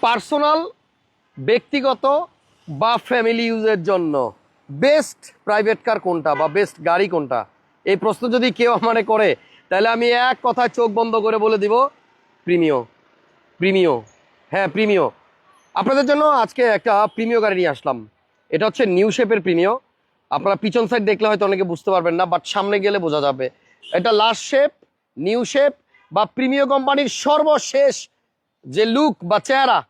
Personal, ব্যক্তিগত বা family ইউজের জন্য। বেস্ট প্রাইভেট কার কোনটা বা বেস্ট গাড়ি কোনটা? এই প্রশ্ন যদি কেউ মানে করে, তাহলে আমি এক কথায় চোখ বন্ধ করে বলে দিব, প্রিমিও। প্রিমিও। হ্যাঁ প্রিমিও। আপনাদের জন্য আজকে একটা প্রিমিও গাড়ি নিয়ে আসলাম। এটা হচ্ছে নিউ শেপের প্রিমিও। আপনারা পিছন সাইড দেখলে হয়তো অনেকে বুঝতে পারবেন না বাট সামনে গেলে বোঝা যাবে। এটা লাস্ট শেপ নিউ শেপ বা প্রিমিও কোম্পানির সর্বশেষ যে লুক বা চেহারা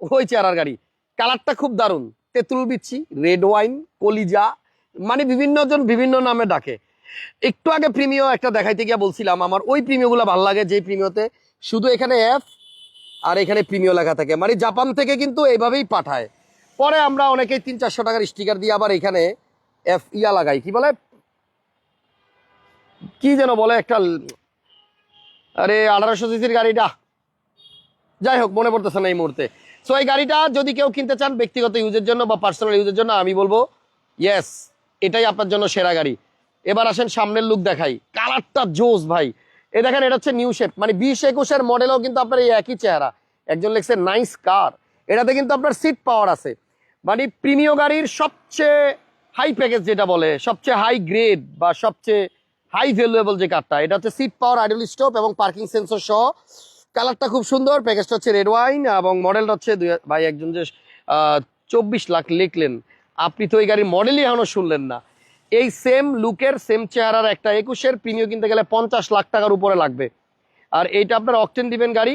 ওই চেহারার গাড়ি। কালারটা খুব দারুণ। তেঁতুল বিচ্ছি রেড ওয়াইন কলিজা মানে বিভিন্ন জন বিভিন্ন নামে ডাকে। একটু আগে প্রিমিও একটা দেখাইতে গিয়ে বলছিলাম, আমার ওই প্রিমিওগুলো ভালো লাগে যে প্রিমিওতে শুধু এখানে এফ আর এখানে প্রিমিও লেখা থাকে। মানে জাপান থেকে কিন্তু এইভাবেই পাঠায়। পরে আমরা অনেকেই তিন চারশো টাকার স্টিকার দিয়ে আবার এখানে এফ ইয়া লাগাই। কি বলে? কি যেন বলে একটা, আরে আঠারোশো সিসির গাড়িটা। যাই হোক, মনে পড়তেছে না এই মুহূর্তে। সো এই গাড়িটা যদি কেউ কিনতে চান ব্যক্তিগত ইউজের জন্য বা পার্সোনাল ইউজের জন্য, আমি বলব ইয়েস এটাই আপনার জন্য সেরা গাড়ি। এবার আসেন সামনের লুক দেখাই। কালারটা জোস ভাই। এ দেখেন, এটা হচ্ছে নিউ শেপ মানে বিশ একুশের মডেলও কিন্তু আপনার এই একই চেহারা। একজন লেখছে নাইস কার এটাতে কিন্তু আপনার সিট পাওয়ার আছে। মানে প্রিমিয় গাড়ির সবচেয়ে হাই প্যাকেজ যেটা বলে, সবচেয়ে হাই গ্রেড বা সবচেয়ে হাই ভ্যালুয়েবল যে কারটা এটা হচ্ছে সিট পাওয়ার আইডল স্টপ এবং পার্কিং সেন্সর সহ কালারটা খুব সুন্দর প্যাকেজটা হচ্ছে রেড ওয়াইন এবং মডেলটা হচ্ছে ভাই একজন যে চব্বিশ লাখ লিখলেন। আপনি তো এই গাড়ির মডেলই এখনও শুনলেন না। এই সেম লুকের সেম চেহারার একটা একুশের প্রিমিও কিনতে গেলে পঞ্চাশ লাখ টাকার উপরে লাগবে। আর এইটা আপনার অকটেন দিবেন গাড়ি।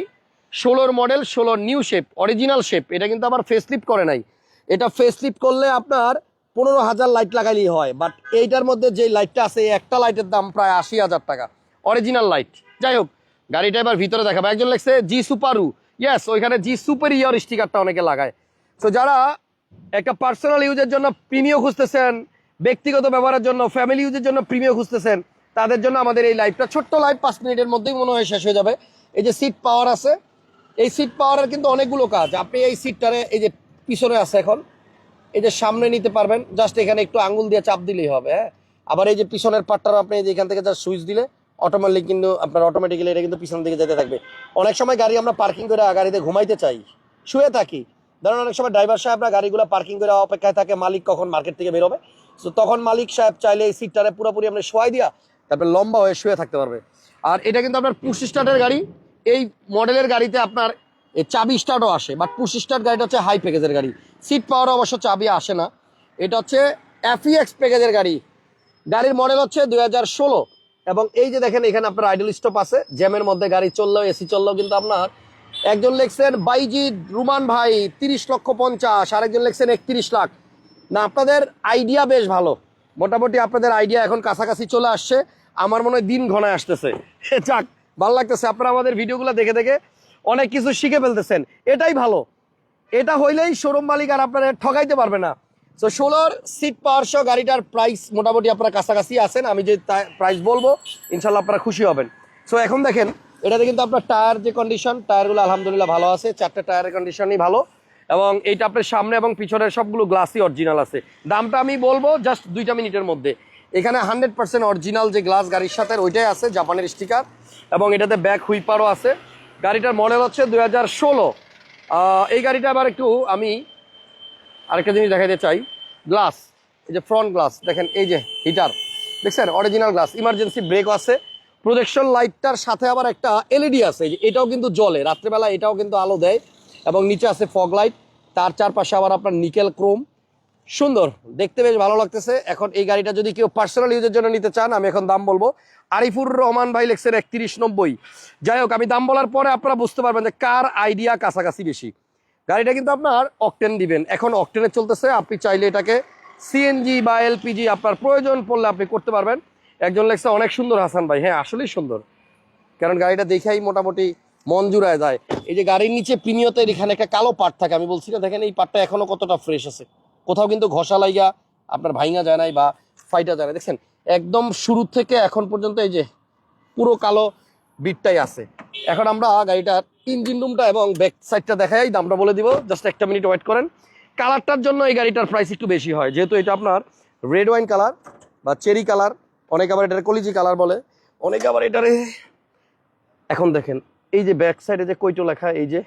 ষোলোর মডেল ষোলোর নিউ শেপ অরিজিনাল শেপ এটা কিন্তু আবার ফেসলিফট করে নাই। এটা ফেসলিফট করলে আপনার পনেরো হাজার লাইট লাগাইলেই হয় বাট এইটার মধ্যে যে লাইটটা আছে একটা লাইটের দাম প্রায় আশি হাজার টাকা। অরিজিনাল লাইট যাই হোক গাড়িটা এবার ভিতরে দেখাবো। একজন লেখছে জি সুপারু। ইয়েস ওইখানে জি সুপার ইয়ার স্টিকারটা অনেকে লাগায়। তো যারা একটা পার্সোনাল ইউজের জন্য প্রিমিও খুঁজতেছেন, ব্যক্তিগত ব্যবহারের জন্য ফ্যামিলি ইউজের জন্য প্রিমিও খুঁজতেছেন, তাদের জন্য আমাদের এই লাইভটা ছোট্ট লাইভ পাঁচ মিনিটের মধ্যেই মনে হয় শেষ হয়ে যাবে। এই যে সিট পাওয়ার আছে, এই সিট পাওয়ারের কিন্তু অনেকগুলো কাজ। আপনি এই সিটটারে এই যে পিছনে আছে এখন, এই যে সামনে নিতে পারবেন। জাস্ট এখানে একটু আঙুল দিয়ে চাপ দিলেই হবে হ্যাঁ? আবার এই যে পিছনের পাটটারও আপনি এই যে এখান থেকে জাস্ট সুইচ দিলে অটোমেটিক কিন্তু আপনার অটোমেটিক্যালি এটা কিন্তু পিছন দিকে যেতে থাকবে। অনেক সময় গাড়ি আমরা পার্কিং করে গাড়িতে ঘুমাইতে চাই, শুয়ে থাকি। ধরুন অনেক সময় ড্রাইভার সাহেবরা গাড়িগুলো পার্কিং করে অপেক্ষায় থাকে, মালিক কখন মার্কেট থেকে বেরোবে? তো তখন মালিক সাহেব চাইলে এই সিটটারে পুরোপুরি আপনি শোয়াই দিয়া তারপরে লম্বা হয়ে শুয়ে থাকতে পারবে। আর এটা কিন্তু আপনার পুশ স্টার্টের গাড়ি, এই মডেলের গাড়িতে আপনার চাবি স্টার্টও আসে বাট পুশ স্টার্ট গাড়িটা হচ্ছে হাই প্যাকেজের গাড়ি। সিট পাওয়ার অবশ্য চাবি আসে না। এটা হচ্ছে এফইএক্স প্যাকেজের গাড়ি। গাড়ির মডেল হচ্ছে দুই হাজার ষোলো। এবং এই যে দেখেন, এখানে আপনার আইডল স্টপ আছে। জ্যামের মধ্যে গাড়ি চললেও এসি চললেও কিন্তু আপনার একজন লেখছেন বাইজিৎ রুমান ভাই, তিরিশ লক্ষ পঞ্চাশ, আরেকজন লেখছেন একত্রিশ লাখ। না, আপনাদের আইডিয়া বেশ ভালো। মোটামুটি আপনাদের আইডিয়া এখন কাছাকাছি চলে আসছে। আমার মনে হয় দিন ঘনায় আসতেছে। যাক, ভালো লাগতেছে। আপনারা আমাদের ভিডিওগুলো দেখে দেখে অনেক কিছু শিখে ফেলতেছেন। এটাই ভালো। এটা হইলেই শোরুম মালিক আর আপনারা ঠকাইতে পারবে না। তো ষোলোর সিট পাওয়ার সহ গাড়িটার প্রাইস মোটামুটি আপনারা কাছাকাছি আছেন, আমি যে প্রাইস বলব, ইনশাল্লাহ আপনারা খুশি হবেন। সো এখন দেখেন, এটাতে কিন্তু আপনার টায়ার যে কন্ডিশন টায়ারগুলো আলহামদুলিল্লাহ ভালো আছে, চারটে টায়ারের কন্ডিশনই ভালো। এবং এইটা আপনার সামনে এবং পিছনের সবগুলো গ্লাসই অরিজিনাল আছে। দামটা আমি বলব জাস্ট দুইটা মিনিটের মধ্যে। এখানে হান্ড্রেড পার্সেন্ট অরিজিনাল যে গ্লাস গাড়ির সাথে, ওইটাই আছে, জাপানের স্টিকার এবং এটাতে ব্যাক হুইপারও আছে। গাড়িটার মডেল হচ্ছে দুই হাজার ষোলো। এই গাড়িটা আবার একটু আমি আরেকটা জিনিস দেখাতে চাই। গ্লাস, এই যে ফ্রন্ট গ্লাস দেখেন এই যে হিটার দেখছেন? অরিজিনাল গ্লাস ইমার্জেন্সি ব্রেক আছে। প্রজেকশন লাইটটার সাথে আবার একটা এলইডি আছে যে এটাও কিন্তু জ্বলে। রাত্রেবেলা এটাও কিন্তু আলো দেয়। এবং নিচে আছে ফগ লাইট তার চারপাশে আবার আপনার নিকেল ক্রোম সুন্দর, দেখতে বেশ ভালো লাগতেছে। এখন এই গাড়িটা যদি কেউ পার্সোনাল ইউজের জন্য নিতে চান, আমি এখন দাম বলব। আরিফুর রহমান ভাই লেখছেন একত্রিশ নব্বই। যাই হোক, আমি দাম বলার পরে আপনারা বুঝতে পারবেন যে কার আইডিয়া কাছাকাছি বেশি। গাড়িটা কিন্তু আপনার অকটেন দিবেন। এখন অকটেনে চলতেছে, আপনি চাইলে এটাকে সিএনজি বা এলপিজি আপনার প্রয়োজন পড়লে আপনি করতে পারবেন। একজন লেখছে, অনেক সুন্দর হাসান ভাই। হ্যাঁ আসলেই সুন্দর। কারণ গাড়িটা দেখেই মোটামুটি মন জুড়ায় যায়। এই যে গাড়ির নিচে প্রিমিয়তে এখানে একটা কালো পাট থাকে, আমি বলছি না, দেখেন এই পাটটা এখনও কতটা ফ্রেশ আছে। কোথাও কিন্তু ঘষা লাইগা আপনার ভাইঙা যায় নাই বা ফাইটা যায় না দেখছেন, একদম শুরু থেকে এখন পর্যন্ত এই যে পুরো কালো বিটটাই আছে। এখন আমরা গাড়িটার ইঞ্জিন রুমটা এবং ব্যাক সাইডটা দেখাই, দামটা বলে দিব। জাস্ট একটা মিনিট ওয়েট করেন। কালারটার জন্য এই গাড়িটার প্রাইস একটু বেশি হয়। যেহেতু এটা আপনার রেড ওয়াইন কালার বা চেরি কালার অনেকে আবার এটার কলিজি কালার বলে। অনেকে আবার এটারে এখন দেখেন, এই যে ব্যাক সাইডে যে কৈটো লেখা, এই যে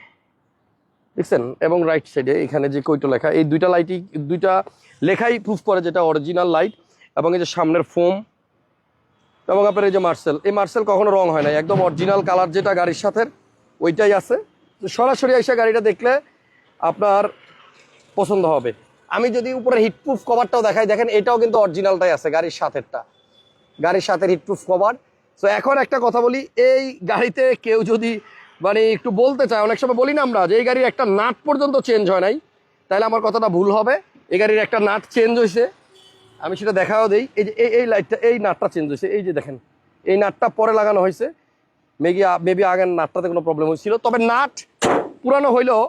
দেখছেন? এবং রাইট সাইডে এখানে যে কৈটো লেখা, এই দুইটা লাইটই দুইটা লেখাই প্রুফ করে যেটা অরিজিনাল লাইট এবং এই যে সামনের ফোম এবং আপনার এই যে মার্সেল এই মার্সেল কখনো রং হয় না একদম অরিজিনাল কালার যেটা গাড়ির সাথে, ওইটাই আছে। সরাসরি এসে গাড়িটা দেখলে আপনার পছন্দ হবে। আমি যদি উপরে হিটপ্রুফ কভারটাও দেখাই, দেখেন এটাও কিন্তু অরিজিনালটাই আছে, গাড়ির সাথেরটা। গাড়ির সাথে হিটপ্রুফ কভার তো এখন একটা কথা বলি, এই গাড়িতে কেউ যদি মানে একটু বলতে চায়, অনেক সময় বলি না আমরা, যে এই গাড়ির একটা নাট পর্যন্ত চেঞ্জ হয় নাই, তাহলে আমার কথাটা ভুল হবে। এই গাড়ির একটা নাট চেঞ্জ হয়েছে। আমি সেটা দেখাও দিই। এই যে, এই এই লাইটটা এই নাটটা চেঞ্জ হয়েছে। এই যে দেখেন, এই নাটটা পরে লাগানো হয়েছে। মেবি মেবি আগের নাটটাতে কোনো প্রবলেম হয়েছিল। তবে নাট পুরানো হইলেও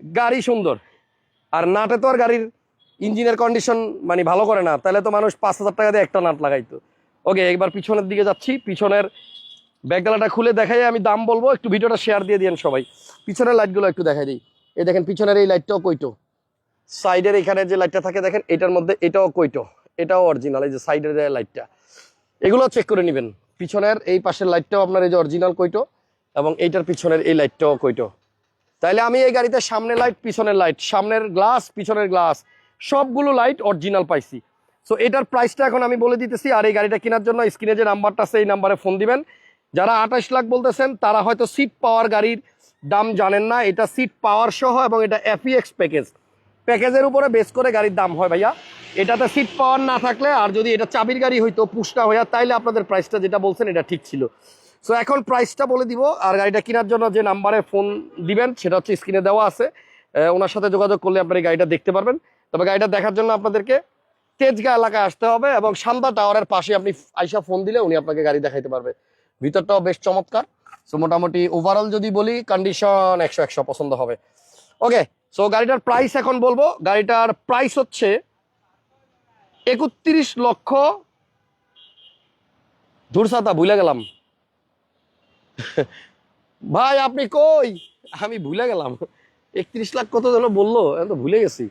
গাড়ি সুন্দর। আর নাটে তো আর গাড়ির ইঞ্জিনের কন্ডিশন মানে ভালো করে না। তাহলে তো মানুষ পাঁচ হাজার টাকা দিয়ে একটা নাট লাগাইতো। ওকে একবার পিছনের দিকে যাচ্ছি। পিছনের ব্যাগডালাটা খুলে দেখাই, আমি দাম বলব। একটু ভিডিওটা শেয়ার দিয়ে দিন সবাই। পিছনের লাইটগুলো একটু দেখাই দিই। এই দেখেন, পিছনের এই লাইটটাও কইটো। সাইডের এখানে যে লাইটটা থাকে, দেখেন, এটার মধ্যে এটাও কইটো। এটাও অরিজিনাল এই যে সাইডের লাইটটা এগুলো চেক করে নেবেন। পিছনের এই পাশের লাইটটাও আপনার এই যে অরিজিনাল কইটো, এবং এইটার পিছনের এই লাইটটাও কইটো। তাইলে আমি এই গাড়িতে সামনে লাইট পিছনের লাইট সামনের গ্লাস পিছনের গ্লাস সবগুলো লাইট অরিজিনাল পাইছি। সো এটার প্রাইসটা এখন আমি বলে দিতেছি, আর এই গাড়িটা কেনার জন্য স্ক্রিনে যে নাম্বারটা আছে, এই নাম্বারে ফোন দিবেন। যারা আঠাশ লাখ বলতেছেন, তারা হয়তো সিট পাওয়ার গাড়ির দাম জানেন না। এটা সিট পাওয়ার সহ, এবং এটা এফিএক্স প্যাকেজ প্যাকেজের উপরে বেস করে গাড়ির দাম হয় ভাইয়া। এটাতে সিট পাওয়ার না থাকলে আর যদি এটা চাবির গাড়ি হইতো, পুষ্টা হইয়া, তাইলে আপনাদের প্রাইসটা যেটা বলছেন, এটা ঠিক ছিল। সো এখন প্রাইসটা বলে দিব, আর গাড়িটা কেনার জন্য যে নাম্বারে ফোন দিবেন, সেটা হচ্ছে স্ক্রিনে দেওয়া আছে। ওনার সাথে যোগাযোগ করলে আপনার এই গাড়িটা দেখতে পারবেন। তবে গাড়িটা দেখার জন্য আপনাদেরকে তেজগাঁ এলাকায় আসতে হবে এবং সান্দা টাওয়ারের পাশে আপনি আইসা ফোন দিলে উনি আপনাকে গাড়ি দেখাইতে পারবে। ভিতরটাও বেশ চমৎকার। সো মোটামুটি ওভারঅল যদি বলি কন্ডিশন একশো একশো পছন্দ হবে। ওকে সো গাড়িটার প্রাইস এখন বলব। গাড়িটার প্রাইস হচ্ছে একত্রিশ লক্ষ। ধুরসাতা ভুলে গেলাম। ভাই, আপনি কই? আমি ভুলে গেলাম। একত্রিশ লাখ কত যেন বলল, আমি তো ভুলে গেছি।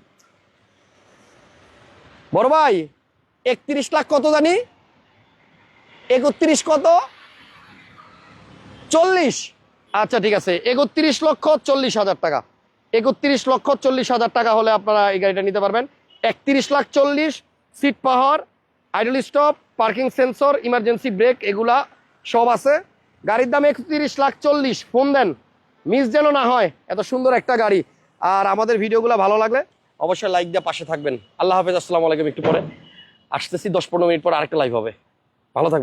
বড় ভাই, একত্রিশ লাখ কত জানি? একত্রিশ কত? চল্লিশ। আচ্ছা ঠিক আছে। একত্রিশ লক্ষ চল্লিশ হাজার টাকা। একত্রিশ লক্ষ চল্লিশ হাজার টাকা হলে আপনারা এই গাড়িটা নিতে পারবেন। একত্রিশ লাখ চল্লিশ, seat power idle stop parking sensor emergency brake এগুলা সব আছে। গাড়ির দাম একত্রিশ লাখ চল্লিশ, ফোন দেন। মিস যেন না হয়, এত সুন্দর একটা গাড়ি। আর আমাদের ভিডিওগুলো ভালো লাগলে অবশ্যই লাইক দিয়ে পাশে থাকবেন। আল্লাহ হাফেজ, আসসালামু আলাইকুম একটু পরে। আসতেছি দশ পনেরো মিনিট পর আরেকটা লাইভ হবে। ভালো থাকবেন।